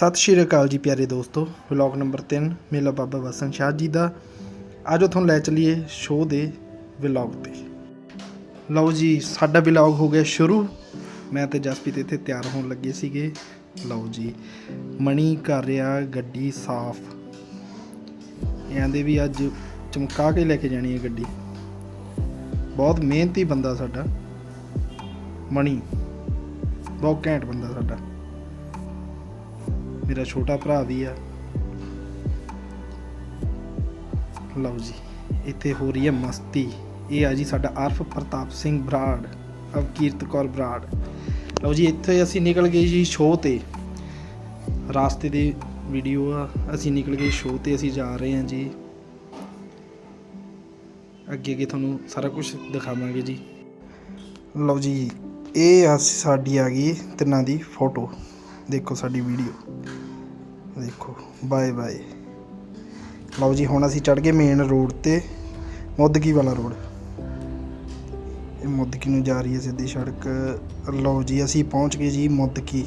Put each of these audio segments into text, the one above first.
ਸਤਿ ਸ਼੍ਰੀ ਅਕਾਲ ਜੀ ਪਿਆਰੇ ਦੋਸਤੋ, ਵਲੌਗ ਨੰਬਰ 3 ਮੇਲਾ ਬਾਬਾ ਵਸਨ ਸ਼ਾਹ ਜੀ ਦਾ। ਅੱਜ ਤੁਹਾਨੂੰ ਲੈ ਚਲੀਏ ਸ਼ੋਅ ਦੇ ਵਲੌਗ ਤੇ। ਲਓ ਜੀ, ਸਾਡਾ ਵਲੌਗ ਹੋ ਗਿਆ ਸ਼ੁਰੂ। ਮੈਂ ਤੇ ਜਸਪੀਤ ਇੱਥੇ ਤਿਆਰ ਹੋਣ ਲੱਗੇ ਸੀਗੇ। ਲਓ ਜੀ, ਮਣੀ ਕਰ ਰਿਹਾ, ਗੱਡੀ ਸਾਫ਼। ਇਹਦੇ ਵੀ ਅੱਜ ਚਮਕਾ ਕੇ ਲੈ ਕੇ ਜਾਣੀ ਹੈ ਗੱਡੀ। ਬਹੁਤ ਮਿਹਨਤੀ ਬੰਦਾ ਸਾਡਾ। ਮਣੀ, ਬਹੁਤ ਘੈਂਟ ਬੰਦਾ ਸਾਡਾ। ਮੇਰਾ ਛੋਟਾ ਭਰਾ ਵੀ ਆ। ਲਓ ਜੀ, ਇੱਥੇ ਹੋ ਰਹੀ ਹੈ ਮਸਤੀ। ਇਹ ਆ ਜੀ ਸਾਡਾ ਅਰਫ ਪ੍ਰਤਾਪ ਸਿੰਘ ਬਰਾੜ, ਅਵਕੀਰਤ ਕੌਰ ਬਰਾੜ। ਲਓ ਜੀ, ਇੱਥੇ ਅਸੀਂ ਨਿਕਲ ਗਏ ਜੀ ਸ਼ੋਅ ਤੇ। ਰਾਸਤੇ ਦੀ ਵੀਡੀਓ ਆ, ਅਸੀਂ ਨਿਕਲ ਗਏ ਸ਼ੋਅ ਤੇ, ਅਸੀਂ ਜਾ ਰਹੇ ਹਾਂ ਜੀ। ਅੱਗੇ ਅੱਗੇ ਤੁਹਾਨੂੰ ਸਾਰਾ ਕੁਝ ਦਿਖਾਵਾਂਗੇ ਜੀ। ਲਓ ਜੀ, ਇਹ ਆ ਸਾਡੀ ਆ ਗਈ ਤਿੰਨਾਂ ਦੀ ਫੋਟੋ ਦੇਖੋ ਸਾਡੀ ਵੀਡੀਓ ਦੇਖੋ, ਬਾਏ ਬਾਏ। ਲਓ ਜੀ, ਹੁਣ ਅਸੀਂ ਚੜ ਗਏ ਮੇਨ ਰੋਡ ਤੇ ਮੁੱਦਕੀ ਵਾਲਾ ਰੋਡ ਇਹ ਮੁੱਦਕੀ ਨੂੰ ਜਾ ਰਹੀ ਹੈ ਸਿੱਧੀ ਸੜਕ। ਲਓ ਜੀ, ਅਸੀਂ ਪਹੁੰਚ ਗਏ ਜੀ ਮੁੱਦਕੀ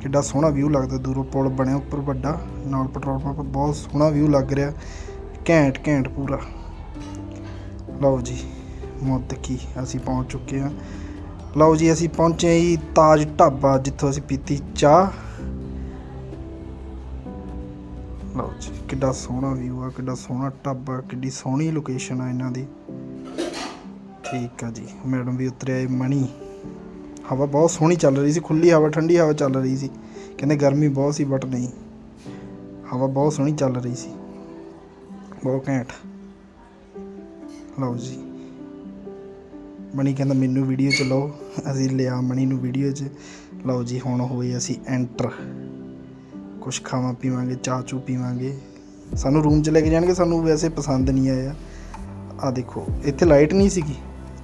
ਕਿੱਡਾ ਸੋਹਣਾ ਵਿਊ ਲੱਗਦਾ ਦੂਰੋਂ, ਪੁਲ ਬਣਿਆ ਉੱਪਰ ਵੱਡਾ, ਨਾਲ ਪੈਟਰੋਲ ਪੰਪ ਬਹੁਤ ਸੋਹਣਾ ਵਿਊ ਲੱਗ ਰਿਹਾ। ਘੈਂਟ ਘੈਂਟ ਪੂਰਾ। ਲਓ ਜੀ ਮੁੱਦਕੀ ਅਸੀਂ ਪਹੁੰਚ ਚੁੱਕੇ ਹਾਂ। ਲਓ ਜੀ, ਅਸੀਂ ਪਹੁੰਚੇ ਜੀ ਤਾਜ ਢਾਬਾ, ਜਿੱਥੋਂ ਅਸੀਂ ਪੀਤੀ ਚਾਹ। ਲਓ ਜੀ, ਕਿੱਡਾ ਸੋਹਣਾ ਵਿਊ ਆ, ਕਿੱਡਾ ਸੋਹਣਾ ਟੱਬ ਆ, ਕਿੱਡੀ ਸੋਹਣੀ ਲੋਕੇਸ਼ਨ ਆ ਇਹਨਾਂ ਦੀ। ਠੀਕ ਆ ਜੀ ਮੈਡਮ ਵੀ ਉਤਰਿਆ ਏ ਮਣੀ। ਹਵਾ ਬਹੁਤ ਸੋਹਣੀ ਚੱਲ ਰਹੀ ਸੀ ਖੁੱਲੀ ਹਵਾ, ਠੰਡੀ ਹਵਾ ਚੱਲ ਰਹੀ ਸੀ। ਕਹਿੰਦੇ ਗਰਮੀ ਬਹੁਤ ਸੀ ਬਟ ਨਹੀਂ। ਹਵਾ ਬਹੁਤ ਸੋਹਣੀ ਚੱਲ ਰਹੀ ਸੀ। ਬਹੁਤ ਘੈਂਟ। ਲਓ ਜੀ। ਮਣੀ ਕਹਿੰਦਾ, ਮੈਨੂੰ ਵੀਡੀਓ ਚ ਲਓ। ਅਸੀਂ ਲਿਆ ਮਣੀ ਨੂੰ ਵੀਡੀਓ 'ਚ। ਲਓ ਜੀ, ਹੁਣ ਹੋਏ ਅਸੀਂ ਐਂਟਰ ਕੁਛ ਖਾਵਾਂ ਪੀਵਾਂਗੇ, ਚਾਹ ਚੂ ਪੀਵਾਂਗੇ। ਸਾਨੂੰ ਰੂਮ 'ਚ ਲੈ ਕੇ ਜਾਣਗੇ, ਸਾਨੂੰ ਵੈਸੇ ਪਸੰਦ ਨਹੀਂ ਆਇਆ। ਆ ਦੇਖੋ, ਇੱਥੇ ਲਾਈਟ ਨਹੀਂ ਸੀਗੀ।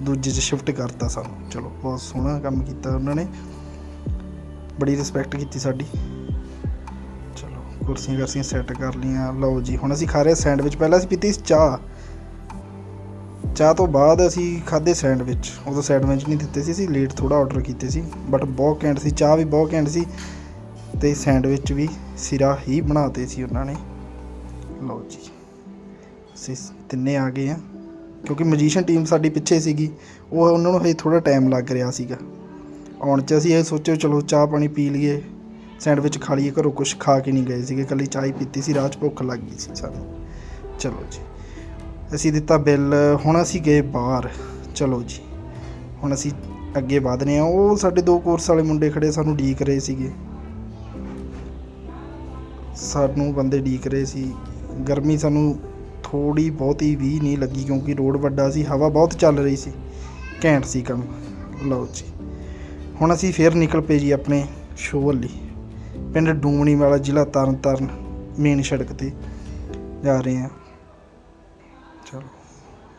ਦੂਜੇ 'ਚ ਸ਼ਿਫਟ ਕਰਤਾ ਸਾਨੂੰ। ਚਲੋ, ਬਹੁਤ ਸੋਹਣਾ ਕੰਮ ਕੀਤਾ ਉਹਨਾਂ ਨੇ। ਬੜੀ ਰਿਸਪੈਕਟ ਕੀਤੀ ਸਾਡੀ। ਚਲੋ, ਕੁਰਸੀਆਂ ਕਰਸੀਆਂ ਸੈੱਟ ਕਰ ਲਈਆਂ। ਲਓ ਜੀ, ਹੁਣ ਅਸੀਂ ਖਾ ਰਹੇ ਸੈਂਡਵਿਚ ਪਹਿਲਾਂ ਅਸੀਂ ਪੀਤੀ ਸੀ ਚਾਹ। ਚਾਹ ਤੋਂ ਬਾਅਦ ਅਸੀਂ ਖਾਦੇ ਸੈਂਡਵਿਚ ਉਦੋਂ ਸੈਂਡਵਿਚ ਨਹੀਂ ਦਿੱਤੇ ਸੀ, ਅਸੀਂ ਲੇਟ ਥੋੜਾ ਆਰਡਰ ਕੀਤੇ ਸੀ। ਬਟ ਬਹੁਤ ਘੈਂਟ ਸੀ, ਚਾਹ ਵੀ ਬਹੁਤ ਘੈਂਟ ਸੀ। ਤੇ ਸੈਂਡਵਿਚ ਵੀ ਸਿਰਾ ਹੀ ਬਣਾਤੇ ਸੀ ਉਹਨਾਂ ਨੇ। ਲਓ ਜੀ, ਅਸੀਂ ਤਿੰਨੇ ਆ ਗਏ ਆ ਕਿਉਂਕਿ ਮੈਜੀਸ਼ੀਅਨ ਟੀਮ ਸਾਡੀ ਪਿੱਛੇ ਸੀਗੀ, ਉਹ ਉਹਨਾਂ ਨੂੰ ਹਜੇ ਥੋੜਾ ਟਾਈਮ ਲੱਗ ਰਿਹਾ ਸੀਗਾ। ਆਉਣ 'ਚ ਅਸੀਂ ਇਹ ਸੋਚਿਓ ਚਲੋ ਚਾਹ ਪਾਣੀ ਪੀ ਲਈਏ, ਸੈਂਡਵਿਚ ਖਾ ਲਈਏ, ਘਰੋਂ ਕੁਝ ਖਾ ਕੇ ਨਹੀਂ ਗਏ ਸੀਗੇ ਕੱਲੀ ਚਾਹ ਹੀ ਪੀਤੀ ਸੀ, ਰਾਹ 'ਚ ਭੁੱਖ ਲੱਗ ਗਈ ਸੀ ਸਾਨੂੰ। ਚਲੋ ਜੀ, ਅਸੀਂ ਦਿੱਤਾ ਬਿੱਲ, ਹੁਣ ਅਸੀਂ ਗਏ ਬਾਹਰ। ਚਲੋ ਜੀ, ਹੁਣ ਅਸੀਂ ਅੱਗੇ ਵਧਨੇ ਆ ਉਹ ਸਾਡੇ ਦੋ ਕੋਰਸ ਵਾਲੇ ਮੁੰਡੇ ਖੜੇ, ਸਾਨੂੰ ਡੀਕ ਰਹੇ ਸੀਗੇ। ਸਾਨੂੰ ਬੰਦੇ ਉਡੀਕ ਰਹੇ ਸੀ। ਗਰਮੀ ਸਾਨੂੰ ਥੋੜੀ ਬਹੁਤੀ ਵੀ ਨਹੀਂ ਲੱਗੀ ਕਿਉਂਕਿ ਰੋਡ ਵੱਡਾ ਸੀ, ਹਵਾ ਬਹੁਤ ਚੱਲ ਰਹੀ ਸੀ। ਘੈਂਟ ਸੀ ਕੰਮ। ਲਓ ਜੀ। ਹੁਣ ਅਸੀਂ ਫੇਰ ਨਿਕਲ ਪਏ ਜੀ ਆਪਣੇ ਸ਼ੋਅ ਲਈ ਪਿੰਡ ਡੂਮਣੀ ਵਾਲਾ ਜ਼ਿਲ੍ਹਾ ਤਰਨਤਾਰਨ ਮੇਨ ਸੜਕ ਤੇ ਜਾ ਰਹੇ ਹਾਂ। ਚਲੋ,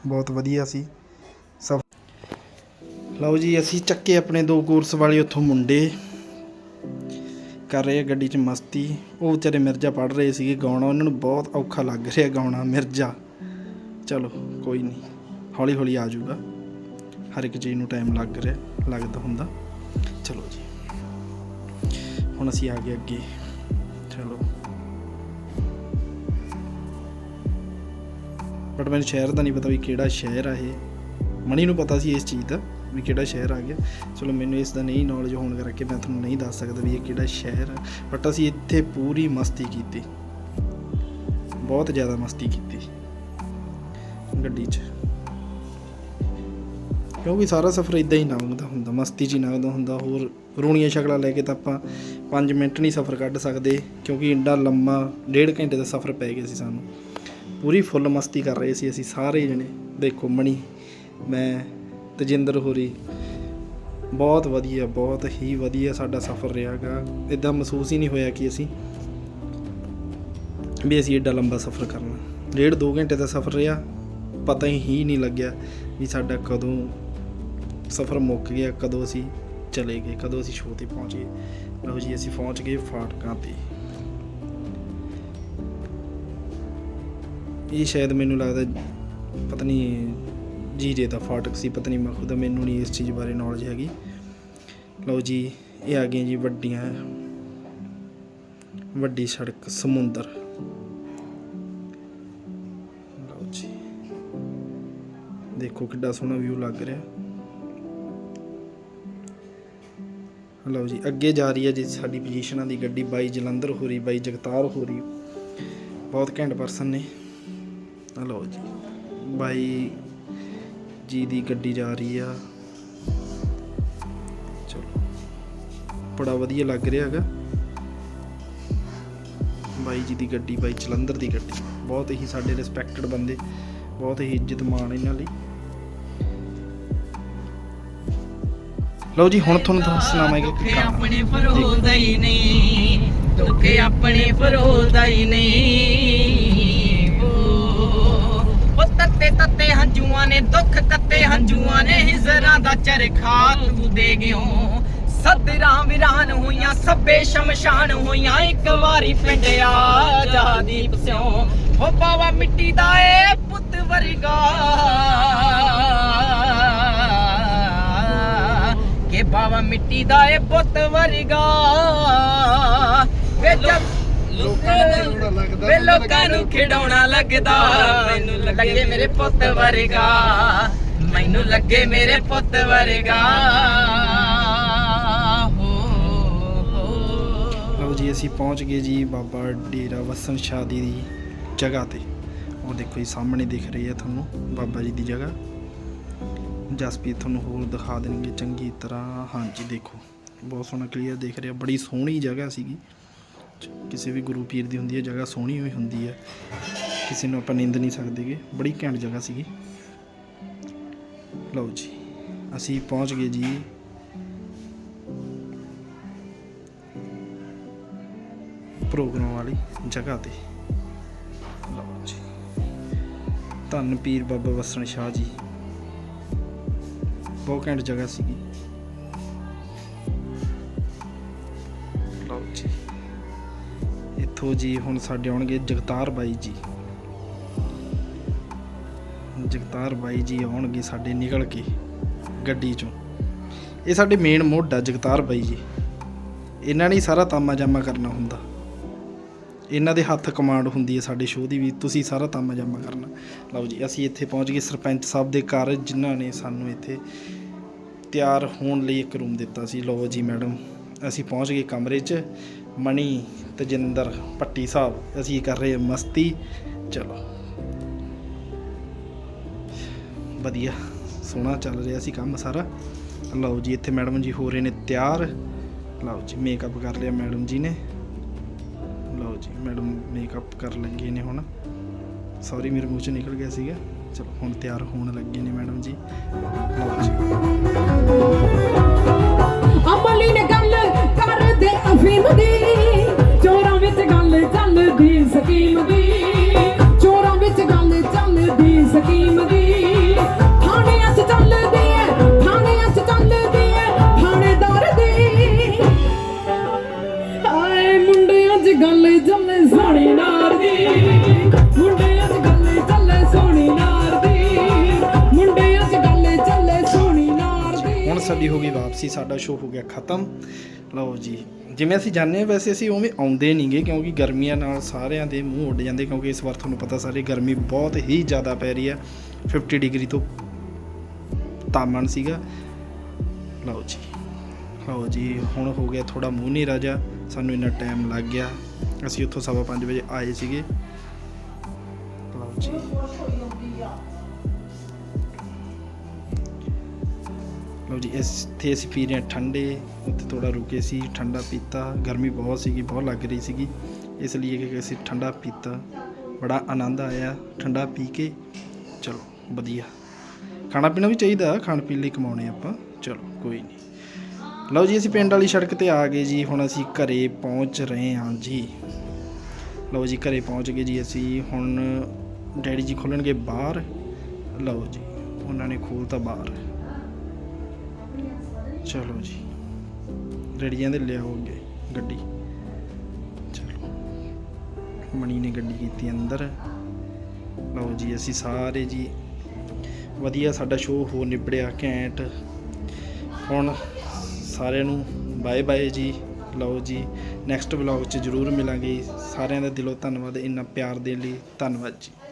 ਬਹੁਤ ਵਧੀਆ ਸੀ। ਸਭ ਲਓ ਜੀ, ਅਸੀਂ ਚੱਕੇ ਆਪਣੇ ਦੋ ਕੋਰਸ ਵਾਲੇ ਉੱਥੋਂ ਮੁੰਡੇ। ਕਰ ਰਹੇ ਆ, ਗੱਡੀ 'ਚ ਮਸਤੀ। ਉਹ ਵਿਚਾਰੇ ਮਿਰਜ਼ਾ ਪੜ੍ਹ ਰਹੇ ਸੀਗੇ ਗਾਉਣਾ, ਉਹਨਾਂ ਨੂੰ ਬਹੁਤ ਔਖਾ ਲੱਗ ਰਿਹਾ ਗਾਉਣਾ, ਮਿਰਜ਼ਾ। ਚਲੋ, ਕੋਈ ਨਹੀਂ ਹੌਲੀ ਹੌਲੀ ਆ ਜਾਊਗਾ। ਹਰ ਇੱਕ ਚੀਜ਼ ਨੂੰ ਟਾਈਮ ਲੱਗ ਰਿਹਾ, ਲੱਗਦਾ ਹੁੰਦਾ। ਚਲੋ ਜੀ। ਹੁਣ ਅਸੀਂ ਆ ਗਏ ਅੱਗੇ। ਚਲੋ। ਬਟ ਮੈਨੂੰ ਸ਼ਹਿਰ ਦਾ ਨਹੀਂ ਪਤਾ ਵੀ ਕਿਹੜਾ ਸ਼ਹਿਰ ਆ ਇਹ। ਮਣੀ ਨੂੰ ਪਤਾ ਸੀ ਇਸ ਚੀਜ਼ ਦਾ। ਵੀ ਕਿਹੜਾ ਸ਼ਹਿਰ ਆ ਗਿਆ। ਚਲੋ ਮੈਨੂੰ ਇਸ ਦਾ ਨਹੀਂ ਨੌਲੇਜ ਹੋਣ ਕਰਕੇ ਮੈਂ ਤੁਹਾਨੂੰ ਨਹੀਂ ਦੱਸ ਸਕਦਾ ਵੀ ਇਹ ਕਿਹੜਾ ਸ਼ਹਿਰ ਆ। ਬਟ ਅਸੀਂ ਇੱਥੇ ਪੂਰੀ ਮਸਤੀ ਕੀਤੀ। ਬਹੁਤ ਜ਼ਿਆਦਾ ਮਸਤੀ ਕੀਤੀ। ਗੱਡੀ 'ਚ। ਕਿਉਂਕਿ ਸਾਰਾ ਸਫ਼ਰ ਇਦਾਂ ਹੀ ਲੰਘਦਾ ਹੁੰਦਾ, ਮਸਤੀ 'ਚ ਹੀ ਲੰਘਦਾ ਹੁੰਦਾ। ਹੋਰ ਰੂਣੀਆਂ ਸ਼ਕਲਾਂ ਲੈ ਕੇ ਤਾਂ ਆਪਾਂ 5 ਮਿੰਟ ਨਹੀਂ ਸਫ਼ਰ ਕੱਢ ਸਕਦੇ, ਕਿਉਂਕਿ ਇੰਡਾ ਲੰਮਾ ਡੇਢ ਘੰਟੇ ਦਾ ਸਫ਼ਰ ਪੈ ਗਿਆ ਸੀ ਸਾਨੂੰ। ਪੂਰੀ ਫੁੱਲ ਮਸਤੀ ਕਰ ਰਹੇ ਸੀ ਅਸੀਂ ਸਾਰੇ ਜਣੇ। ਦੇਖੋ ਮਣੀ, ਮੈਂ ਤਜਿੰਦਰ ਹੋਰੀ। ਬਹੁਤ ਵਧੀਆ, ਬਹੁਤ ਹੀ ਵਧੀਆ ਸਾਡਾ ਸਫ਼ਰ ਰਿਹਾਗਾ ਇਦਾਂ ਮਹਿਸੂਸ ਹੀ ਨਹੀਂ ਹੋਇਆ ਕਿ ਅਸੀਂ ਵੀ ਅਸੀਂ ਏਡਾ ਲੰਬਾ ਸਫ਼ਰ ਕਰਨਾ। ਡੇਢ ਦੋ ਘੰਟੇ ਦਾ ਸਫ਼ਰ ਰਿਹਾ, ਪਤਾ ਹੀ ਨਹੀਂ ਲੱਗਿਆ ਵੀ ਸਾਡਾ ਕਦੋਂ ਸਫ਼ਰ ਮੁੱਕ ਗਿਆ, ਕਦੋਂ ਅਸੀਂ ਚਲੇ ਗਏ, ਕਦੋਂ ਅਸੀਂ ਸ਼ੋਅ ਤੇ ਪਹੁੰਚ ਗਏ। ਲਓ ਜੀ, ਅਸੀਂ ਪਹੁੰਚ ਗਏ ਫਾਟਕਾਂ ਤੇ। ਇਹ ਸ਼ਾਇਦ ਮੈਨੂੰ ਲੱਗਦਾ, ਪਤਾ ਨਹੀਂ ਜੀਰੇ ਦਾ ਫਾਟਕ ਸੀ, ਪਤਾ ਨਹੀਂ, ਮੈਂ ਖੁਦ ਮੈਨੂੰ ਨਹੀਂ ਇਸ ਚੀਜ਼ ਬਾਰੇ ਨੌਲੇਜ ਹੈਗੀ। ਲਓ ਜੀ, ਇਹ ਆ ਗਈਆਂ ਜੀ ਵੱਡੀਆਂ, ਵੱਡੀ ਸੜਕ, ਸਮੁੰਦਰ। ਲਓ ਜੀ। ਦੇਖੋ ਕਿੱਡਾ ਸੋਹਣਾ ਵਿਊ ਲੱਗ ਰਿਹਾ। ਲਓ ਜੀ, ਅੱਗੇ ਜਾ ਰਹੀ ਹੈ ਜੀ ਸਾਡੀ ਪੋਜੀਸ਼ਨਾਂ ਦੀ ਗੱਡੀ, ਬਾਈ ਜਲੰਧਰ ਹੋ ਰਹੀ, ਬਾਈ ਜਗਤਾਰ ਹੋ ਰਹੀ। ਬਹੁਤ ਘੈਂਟ ਪਰਸਨ ਨੇ। ਲਓ ਜੀ, ਬਾਈ ਜੀ ਦੀ ਗੱਡੀ ਜਾ ਰਹੀ ਆ। ਚਲੋ। ਬੜਾ ਵਧੀਆ ਲੱਗ ਰਿਹਾ ਹੈਗਾ। ਬਾਈ ਜੀ ਦੀ ਗੱਡੀ ਬਾਈ ਜਲੰਧਰ ਦੀ ਗੱਡੀ। ਬਹੁਤ ਹੀ ਸਾਡੇ ਰਿਸਪੈਕਟਡ ਬੰਦੇ। ਬਹੁਤ ਹੀ ਇੱਜ਼ਤ ਮਾਣ ਇਹਨਾਂ ਲਈ। ਲਓ ਜੀ ਹੁਣ ਤੁਹਾਨੂੰ ਦੱਸ ਸੁਣਾਵਾਂਗੇ ਕਿ ਆਪਣੇ ਫਰੋਦਾ ਹੀ ਨਹੀਂ। ਦੁੱਖ ਆਪਣੇ ਫਰੋਦਾ ਹੀ ਨਹੀਂ। ਉਹ ਤੱਤੇ ਤੱਤੇ ਹੰਝੂਆਂ ਨੇ, ਦੁੱਖ ਕੱਤੇ ਹੰਝੂਆਂ ਨੇ, ਹਿਜ਼ਰਾਂ ਦਾ ਚਰਖਾ ਤੂੰ ਦੇ ਗਿਓ। ਸਦਰਾਂ ਵਿਰਾਨ ਹੋਈਆਂ ਸਭੇ ਸ਼ਮਸ਼ਾਨ ਹੋਈਆਂ, ਇੱਕ ਵਾਰੀ ਪਿੰਡ ਆ ਜਾ ਦੀਪ ਸਿਓ। ਹੋ ਬਾਵਾ ਮਿੱਟੀ ਦਾ ਏ ਪੁੱਤ ਵਰਗਾ। ਕੇ ਬਾਵਾ ਮਿੱਟੀ ਦਾ ਏ ਪੁੱਤ ਵਰਗਾ। ਵੇ ਜਦ ਵੇ ਲੋਕਾਂ ਨੂੰ ਖਿਡਾਉਣਾ ਲੱਗਦਾ ਮੈਨੂੰ ਲੱਗੇ ਮੇਰੇ ਪੁੱਤ ਵਰਗਾ ਮੈਨੂੰ ਲੱਗੇ ਮੇਰੇ ਪੁੱਤ ਵਰਗਾ। ਹੋ ਹੋ। ਲਓ ਜੀ ਅਸੀਂ ਪਹੁੰਚ ਗਏ ਜੀ ਬਾਬਾ ਡੇਰਾ ਵਸਨ ਸ਼ਾਹ ਦੀ ਜਗ੍ਹਾ ਤੇ। ਉਹ ਦੇਖੋ ਜੀ ਸਾਹਮਣੇ ਦਿਖ ਰਹੀ ਹੈ ਤੁਹਾਨੂੰ ਬਾਬਾ ਜੀ ਦੀ ਜਗ੍ਹਾ। ਜਸਪੀਤ ਤੁਹਾਨੂੰ ਹੋਰ ਦਿਖਾ ਦੇਣਗੇ ਚੰਗੀ ਤਰ੍ਹਾਂ। ਹਾਂਜੀ ਦੇਖੋ ਬਹੁਤ ਸੋਹਣਾ ਕਲੀਅਰ ਦਿਖ ਰਿਹਾ ਬੜੀ ਸੋਹਣੀ ਜਗ੍ਹਾ ਸੀਗੀ। ਕਿਸੇ ਵੀ ਗੁਰੂ ਪੀਰ ਦੀ ਹੁੰਦੀ ਹੈ, ਜਗ੍ਹਾ ਸੋਹਣੀ ਹੋਈ ਹੁੰਦੀ ਹੈ। ਕਿਸੇ ਨੂੰ ਆਪਾਂ ਨਿੰਦ ਨਹੀਂ ਸਕਦੇਗੇ ਬੜੀ ਘੈਂਟ ਜਗ੍ਹਾ ਸੀਗੀ। ਲਓ ਜੀ, ਅਸੀਂ ਪਹੁੰਚ ਗਏ ਜੀ। ਪ੍ਰੋਗਰਾਮ ਵਾਲੀ ਜਗ੍ਹਾ ਤੇ। ਲਓ ਜੀ। ਧੰਨ ਪੀਰ ਬਾਬਾ ਵਸਣ ਸ਼ਾਹ ਜੀ। ਬਹੁਤ ਘੈਂਟ ਜਗ੍ਹਾ ਸੀਗੀ। ਇੱਥੋਂ ਜੀ ਹੁਣ ਸਾਡੇ ਆਉਣਗੇ ਜਗਤਾਰ ਬਾਈ ਜੀ। ਜਗਤਾਰ ਬਾਈ ਜੀ ਆਉਣਗੇ ਸਾਡੇ ਨਿਕਲ ਕੇ ਗੱਡੀ ਚੋਂ। ਇਹ ਸਾਡੇ ਮੇਨ ਮੋਢ ਆ ਜਗਤਾਰ ਬਾਈ ਜੀ। ਇਹਨਾਂ ਨੇ ਸਾਰਾ ਤਾਮਾ ਜਾਮਾ ਕਰਨਾ ਹੁੰਦਾ। ਇਹਨਾਂ ਦੇ ਹੱਥ ਕਮਾਂਡ ਹੁੰਦੀ ਹੈ ਸਾਡੇ ਸ਼ੋਅ ਦੀ ਵੀ, ਤੁਸੀਂ ਸਾਰਾ ਤਾਮਾ ਜਾਮਾ ਕਰਨਾ। ਲਓ ਜੀ, ਅਸੀਂ ਇੱਥੇ ਪਹੁੰਚ ਗਏ ਸਰਪੰਚ ਸਾਹਿਬ ਦੇ ਘਰ, ਜਿਨ੍ਹਾਂ ਨੇ ਸਾਨੂੰ ਇੱਥੇ ਤਿਆਰ ਹੋਣ ਲਈ ਇੱਕ ਰੂਮ ਦਿੱਤਾ ਸੀ। ਲਓ ਜੀ ਮੈਡਮ ਅਸੀਂ ਪਹੁੰਚ ਗਏ ਕਮਰੇ 'ਚ। ਮਣੀ, ਤਜਿੰਦਰ ਪੱਟੀ ਸਾਹਿਬ, ਅਸੀਂ ਕਰ ਰਹੇ ਮਸਤੀ। ਚਲੋ। ਵਧੀਆ, ਸੋਹਣਾ ਚੱਲ ਰਿਹਾ ਸੀ ਕੰਮ ਸਾਰਾ। ਲਓ ਜੀ, ਇੱਥੇ ਮੈਡਮ ਜੀ ਹੋ ਰਹੇ ਨੇ ਤਿਆਰ। ਲਓ ਜੀ ਮੇਕਅਪ ਕਰ ਲਿਆ ਮੈਡਮ ਜੀ ਨੇ। ਲਓ ਜੀ, ਮੈਡਮ ਮੇਕਅਪ ਕਰ ਲੱਗੇ ਨੇ ਹੁਣ। ਸੌਰੀ ਮੇਰੇ ਮੂੰਹ ਚੋਂ ਨਿਕਲ ਗਿਆ ਸੀਗਾ। ਚਲੋ, ਹੁਣ ਤਿਆਰ ਹੋਣ ਲੱਗੇ ਨੇ ਮੈਡਮ ਜੀ। ਲਓ ਜੀ। ਅਮਲੀ ਨੇ ਗੱਲ prima di ਸਾਡੀ ਹੋ ਗਈ, ਵਾਪਸੀ ਸਾਡਾ ਸ਼ੋਅ ਹੋ ਗਿਆ ਖਤਮ। ਲਓ ਜੀ, ਜਿਵੇਂ ਅਸੀਂ ਜਾਣਦੇ ਹਾਂ, ਵੈਸੇ ਅਸੀਂ ਉਵੇਂ ਆਉਂਦੇ ਨਹੀਂਗੇ ਕਿਉਂਕਿ ਗਰਮੀਆਂ ਨਾਲ ਸਾਰਿਆਂ ਦੇ ਮੂੰਹ ਉੱਡ ਜਾਂਦੇ, ਕਿਉਂਕਿ ਇਸ ਵਾਰ ਤੁਹਾਨੂੰ ਪਤਾ ਸਾਰੇ ਗਰਮੀ ਬਹੁਤ ਹੀ ਜ਼ਿਆਦਾ ਪੈ ਰਹੀ ਹੈ। 50 ਡਿਗਰੀ ਤੋਂ ਤਾਪਮਾਨ ਸੀਗਾ। ਲਓ ਜੀ ਲਓ ਜੀ, ਹੁਣ ਹੋ ਗਿਆ ਥੋੜਾ ਮੂੰਹ ਨਹੀਂ ਰਾਜਾ ਸਾਨੂੰ ਇੰਨਾ ਟਾਈਮ ਲੱਗ ਗਿਆ। ਅਸੀਂ ਉੱਥੋਂ ਸਵਾ ਪੰਜ ਵਜੇ ਆਏ ਸੀਗੇ। ਲਓ ਜੀ। ਲਓ ਜੀ ਇੱਥੇ ਅਸੀਂ ਪੀ ਰਹੇ ਹਾਂ ਠੰਡੇ ਉੱਥੇ ਥੋੜਾ ਰੁਕੇ ਸੀ, ਠੰਡਾ ਪੀਤਾ, ਗਰਮੀ ਬਹੁਤ ਸੀਗੀ, ਬਹੁਤ ਲੱਗ ਰਹੀ ਸੀਗੀ, ਇਸ ਲਈ ਕਿ ਅਸੀਂ ਠੰਡਾ ਪੀਤਾ, ਬੜਾ ਆਨੰਦ ਆਇਆ, ਠੰਡਾ ਪੀ ਕੇ, ਚਲੋ ਵਧੀਆ। ਖਾਣਾ ਪੀਣਾ ਵੀ ਚਾਹੀਦਾ, ਖਾਣ ਪੀਣ ਲਈ ਕਮਾਉਣੇ ਆਪਾਂ, ਚਲੋ ਕੋਈ ਨਹੀਂ। ਲਓ ਜੀ, ਅਸੀਂ ਪਿੰਡ ਵਾਲੀ ਸੜਕ ਤੇ ਆ ਗਏ ਜੀ, ਹੁਣ ਅਸੀਂ ਘਰੇ ਪਹੁੰਚ ਰਹੇ ਹਾਂ ਜੀ। ਲਓ ਜੀ, ਘਰੇ ਪਹੁੰਚ ਗਏ ਜੀ ਅਸੀਂ, ਹੁਣ ਡੈਡੀ ਜੀ ਖੋਲਣਗੇ ਬਾਹਰ। ਲਓ ਜੀ, ਉਹਨਾਂ ਨੇ ਖੋਲਤਾ ਬਾਹਰ। ਚਲੋ ਜੀ। ਰੇੜੀਆਂ ਦੇ ਲਿਆਓ ਅੱਗੇ, ਗੱਡੀ। ਚਲੋ। ਮਣੀ ਨੇ ਗੱਡੀ ਕੀਤੀ ਅੰਦਰ। ਲਓ ਜੀ, ਅਸੀਂ ਸਾਰੇ ਜੀ ਵਧੀਆ ਸਾਡਾ ਸ਼ੋਅ ਹੋ ਨਿਬੜਿਆ ਘੈਂਟ। ਹੁਣ ਸਾਰਿਆਂ ਨੂੰ ਬਾਏ ਬਾਏ ਜੀ। ਲਓ ਜੀ ਨੈਕਸਟ ਵਲੌਗ 'ਚ ਜ਼ਰੂਰ ਮਿਲਾਂਗੇ। ਸਾਰਿਆਂ ਦਾ ਦਿਲੋਂ ਧੰਨਵਾਦ, ਇੰਨਾ ਪਿਆਰ ਦੇਣ ਲਈ ਧੰਨਵਾਦ ਜੀ।